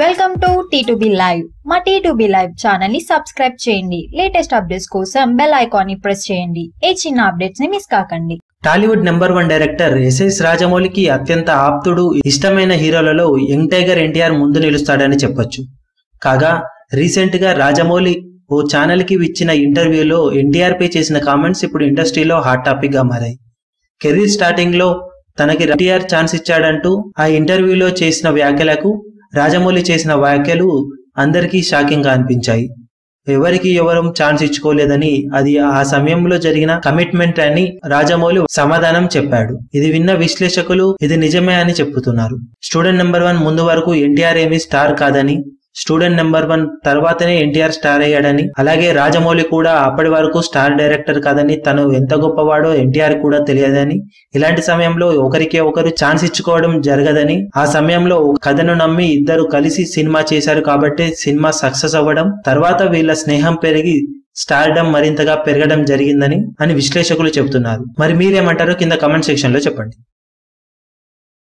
Welcome to T live మా T live ఛానల్ని subscribe చేయండి. లేటెస్ట్ అప్డేట్స్ కోసం బెల్ ఐకాన్ని ప్రెస్ చేయండి. ఏ చిన్న అప్డేట్స్ని మిస్ కాకండి. Tollywood number one director S S రాజమౌళికి అత్యంత ఆప్తుడు ఇష్టమైన హీరోలలో యంగ్ టైగర్ ఎన్టీఆర్ ముందు నిలుస్తాడని చెప్పొచ్చు. కాగా రీసెంట్గా రాజమౌళి ఓ ఛానల్కి ఇచ్చిన ఇంటర్వ్యూలో ఎన్టీఆర్ పై చేసిన కామెంట్స్ ఇప్పుడు ఇండస్ట్రీలో హాట్ టాపిక్గా మారాయి. కెరీర్ స్టార్టింగ్లో తనకి ఎన్టీఆర్ ఛాన్స్ ఇచ్చాడంటూ ఆ ఇంటర్వ్యూలో చేసిన వ్యాఖ్యలకు రాజమౌళి చేసిన వ్యాఖ్యలు అందరికీ షాకింగ్గా అనిపించాయి. ఎవరికి ఎవరు ఛాన్స్ ఇచ్చుకోలేదని అది ఆ సమయంలో జరిగిన కమిట్మెంట్ అని రాజమౌళి సమాధానం చెప్పాడు. ఇది విన్న విశ్లేషకులు ఇది నిజమే అని చెప్పుతున్నారు స్టూడెంట్ నెంబర్ వన్ ముందు వరకు ఎన్టీఆర్ ఏమి స్టార్ కాదని స్టూడెంట్ నెంబర్ వన్ తర్వాతనే ఎన్టీఆర్ స్టార్ అయ్యాడని. అలాగే రాజమౌళి కూడా అప్పటి వరకు స్టార్ డైరెక్టర్ కాదని తను ఎంత గొప్పవాడో ఎన్టీఆర్ కూడా తెలియదని. ఇలాంటి సమయంలో ఒకరికి ఒకరు ఛాన్స్ ఇచ్చుకోవడం జరగదని. ఆ సమయంలో కథను నమ్మి ఇద్దరు కలిసి సినిమా చేశారు కాబట్టి సినిమా సక్సెస్ అవ్వడం తర్వాత వీళ్ళ స్నేహం పెరిగి స్టార్డమ్ మరింతగా పెరగడం జరిగిందని అని విశ్లేషకులు చెబుతున్నారు. మరి మీరేమంటారో కింద కమెంట్ సెక్షన్లో చెప్పండి.